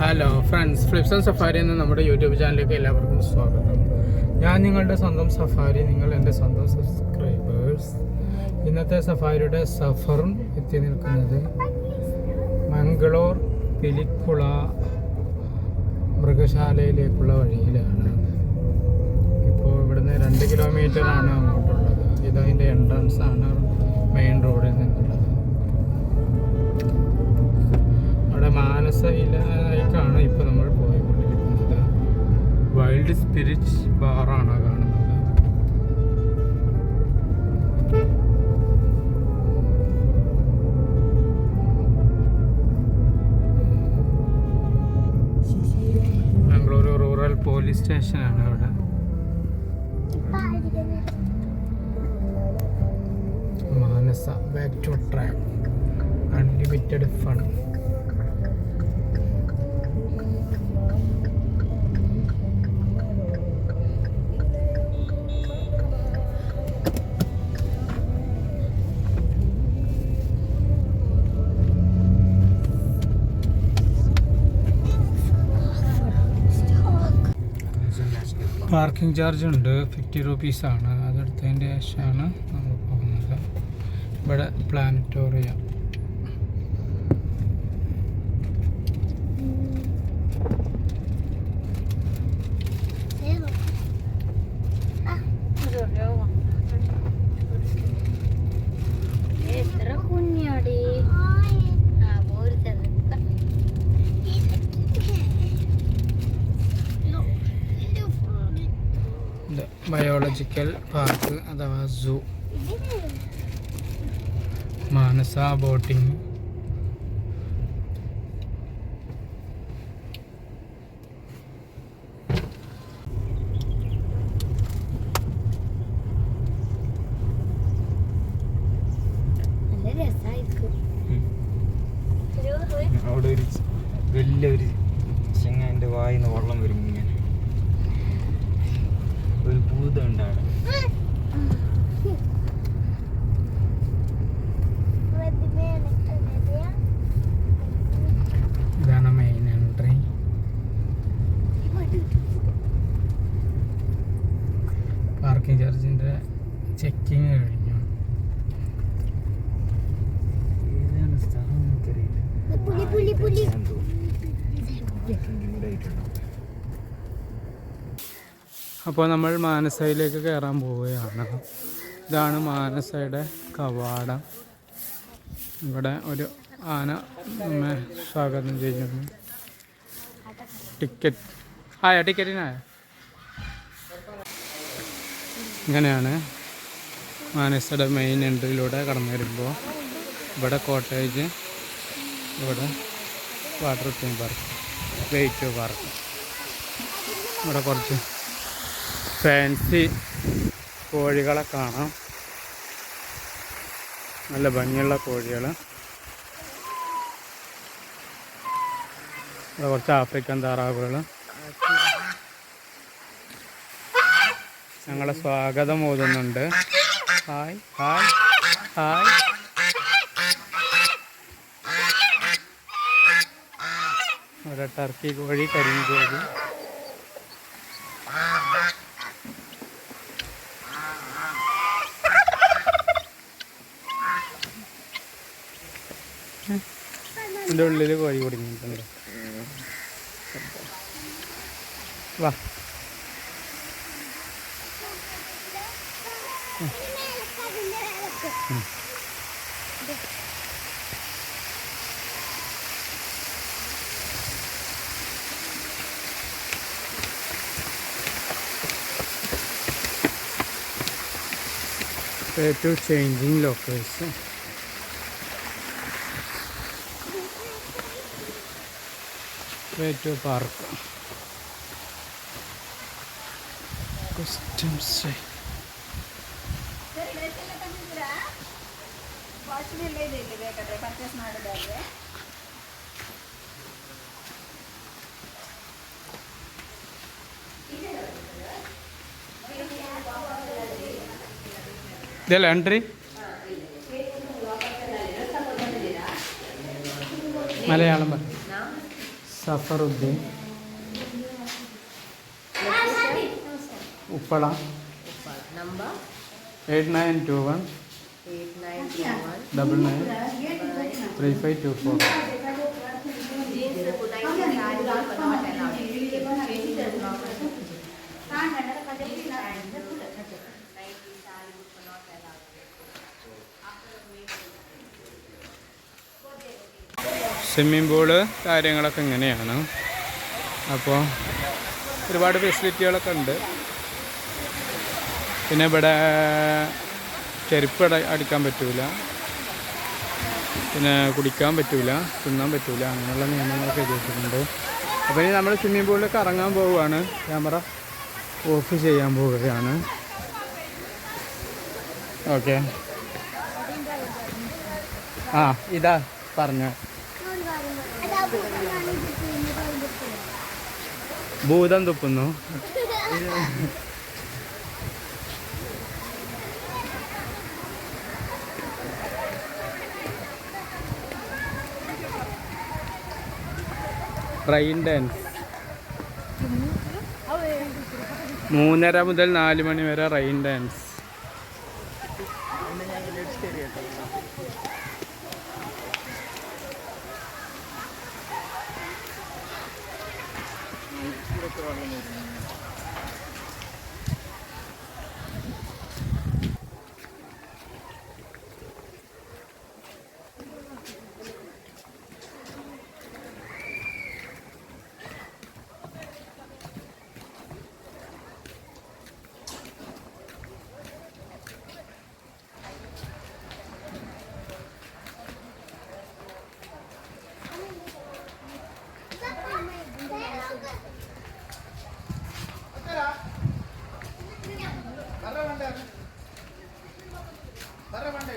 Hello friends flips and safari എന്ന നമ്മുടെ YouTube ചാനലിലേക്ക് എല്ലാവർക്കും സ്വാഗതം. ഞാൻ നിങ്ങളുടെ സ്വന്തം സഫാരി നിങ്ങൾ എന്റെ സ്വന്തം സബ്സ്ക്രൈബേഴ്സ് ഇന്നത്തെ സഫാരിയുടെ സഫറും എത്തി നിൽക്കുന്നത് മംഗളൂർ പിലിക്കുള മൃഗശാലയിലേക്കുള്ള വഴിയിലാണ്. ഇപ്പോൾ ഇവിടുന്ന് രണ്ട് കിലോമീറ്റർ ആണ് അങ്ങോട്ടുള്ളത്. ഇതതിന്റെ എൻട്രൻസ് ആണ് മെയിൻ റോഡിൽ നിന്നുള്ളത് അവിടെ മാനസയിലേക്കാണ് ഇപ്പോൾ നമ്മൾ പോയിക്കൊണ്ടിരിക്കുന്നത്. വൈൽഡ് സ്പിരിറ്റ്സ് ബാറാണ് കാണുന്നത്. ബാംഗ്ലൂർ റൂറൽ പോലീസ് സ്റ്റേഷനാണ് അവിടെ. Manasa back to track unlimited fun parking charge ഉണ്ട്. ഫിഫ്റ്റി റുപ്പീസാണ് അതെടുത്തതിന്റെ ശേഷമാണ് നമ്മൾ പോകുന്നത്. ഇവിടെ പ്ലാനറ്റോറിയം എത്ര കുഞ്ഞാടി ആ ഒരു ചെറുത്ത ബയോളജിക്കൽ പാർക്ക് അഥവാ സൂ മാനസ ബോട്ടിംഗ് അവിടെ ഒരു വലിയൊരു ചെങ്ങാന്റെ വായിന്ന് വെള്ളം വരും ഇങ്ങനെ. അവിടെ ഇതാണ് മെയിൻ എൻട്രി പാർക്കിംഗ് ചാർജിന്റെ ചെക്കിങ് കഴിഞ്ഞു. ഏതാണ് സ്ഥലം എനിക്കറിയില്ല. പുലി, പുലി, പുലി. ഞാൻ തോന്നുന്നു. ഇവിടെ ആയിട്ടുണ്ടാവും. അപ്പോൾ നമ്മൾ മാനസയിലേക്ക് കയറാൻ പോവുകയാണ്. ഇതാണ് മാനസയുടെ കവാടം. ഇവിടെ ഒരു ആന നമ്മെ സ്വാഗതം ചെയ്യുന്നു. ടിക്കറ്റ്. ആയ? ടിക്കറ്റിനായ ഇങ്ങനെയാണ് മാനസയുടെ മെയിൻ എൻട്രിയിലൂടെ കടന്നു വരുമ്പോൾ ഇവിടെ കോട്ടേജ് ഇവിടെ water theme park wait park ഇവിടെ കുറച്ച് ഫാൻസി കോഴികളെ കാണാം. നല്ല ഭംഗിയുള്ള കോഴികൾ ഇവിടെ കുറച്ച് ആഫ്രിക്കൻ താറാവുകൾ ഞങ്ങളെ സ്വാഗതം ഓതുന്നുണ്ട്. Hi hi hi. ഒരു ടർക്കി കോഴി കരിങ്കോഴി. ഇതിന്റെ ഉള്ളിൽ കോഴി കുടുങ്ങിയിട്ടുണ്ട്. വാ. to changing location. way to park custom say ಇದೆಲ್ಲ ಎಂಟ್ರಿ മലയാളം പറ सफरुद्दीन। उपड़ा eight nine two one. Double nine. Three five two four. Swimming pool കാര്യങ്ങളൊക്കെ ഇങ്ങനെയാണ്. അപ്പോൾ ഒരുപാട് ഫെസിലിറ്റികളൊക്കെ ഉണ്ട്. പിന്നെ ഇവിടെ ചെരുപ്പ് അടിക്കാൻ പറ്റൂല. പിന്നെ കുടിക്കാൻ പറ്റൂല തിന്നാൻ പറ്റൂല അങ്ങനെയുള്ള നിയമങ്ങളൊക്കെ ചെയ്തിട്ടുണ്ട്. അപ്പോൾ ഇനി നമ്മൾ സ്വിമ്മിംഗ് പൂളിലേക്ക് ഇറങ്ങാൻ പോവുകയാണ്. ക്യാമറ ഓഫ് ചെയ്യാൻ പോവുകയാണ്. ഓക്കെ. ആ ഇതാ പറഞ്ഞു ഭൂതം തുപ്പുന്നു റെയിൻ ഡാൻസ് മൂന്നര മുതൽ നാല് മണി വരെ റെയിൻ ഡാൻസ്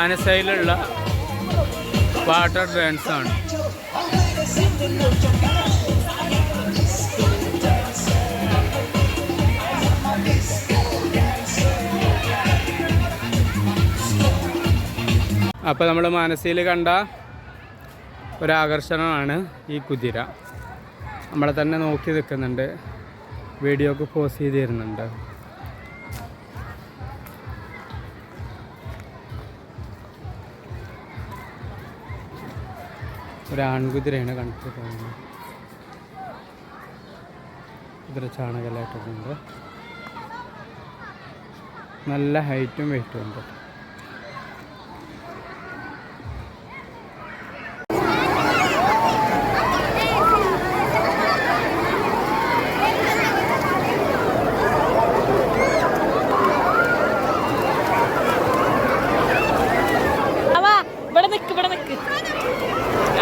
മാനസയിലുള്ള വാട്ടർ ഡാൻസ് ആണ് അപ്പോൾ നമ്മൾ മാനസയിൽ കണ്ട ഒരാകർഷണമാണ് ഈ കുതിര. നമ്മളെ തന്നെ നോക്കി നിൽക്കുന്നുണ്ട്. വീഡിയോക്ക് പോസ് ചെയ്ത് തരുന്നുണ്ട്. ഒരു ആൺകുതിരയാണ് കണ്ടിട്ട് പോകുന്നത്. കുതിര ചാണകലായിട്ടുണ്ട് നല്ല ഹൈറ്റും വെയിറ്റും ഉണ്ട് അവ ഇവിടെ നിക്ക് ഇവിടെ നിക്ക്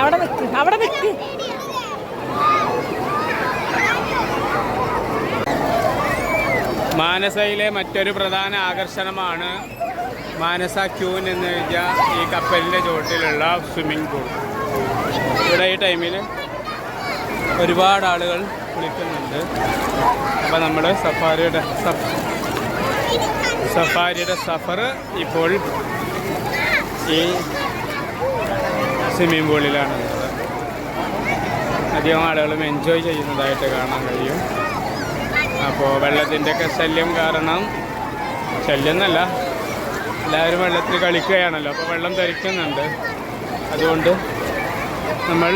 അവിടെ നിക്ക് അവിടെ നിക്ക് മാനസയിലെ മറ്റൊരു പ്രധാന ആകർഷണമാണ് മാനസ ക്യൂൻ എന്ന് വെച്ചാൽ ഈ കപ്പലിന്റെ ചുവട്ടിലുള്ള സ്വിമ്മിംഗ് പൂൾ. ഇവിടെ ഈ ടൈമിൽ ഒരുപാട് ആളുകൾ കുളിക്കുന്നുണ്ട്. അപ്പോൾ നമ്മൾ സഫാരിയുടെ സഫ സഫാരിയുടെ സഫർ ഇപ്പോൾ ഈ സ്വിമ്മിംഗ് പൂളിലാണുള്ളത് അധികം ആളുകളും എൻജോയ് ചെയ്യുന്നതായിട്ട് കാണാൻ കഴിയും. അപ്പോൾ വെള്ളത്തിന്റെയൊക്കെ ശല്യം കാരണം ശല്യം എന്നല്ല എല്ലാവരും വെള്ളത്തിൽ കളിക്കുകയാണല്ലോ. അപ്പോൾ വെള്ളം ധരിക്കുന്നുണ്ട്. അതുകൊണ്ട് നമ്മൾ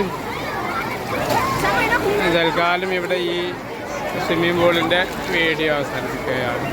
തൽക്കാലം ഇവിടെ ഈ സ്വിമ്മിംഗ് പൂളിന്റെ വീഡിയോ അവസാനിപ്പിക്കുകയാണ്.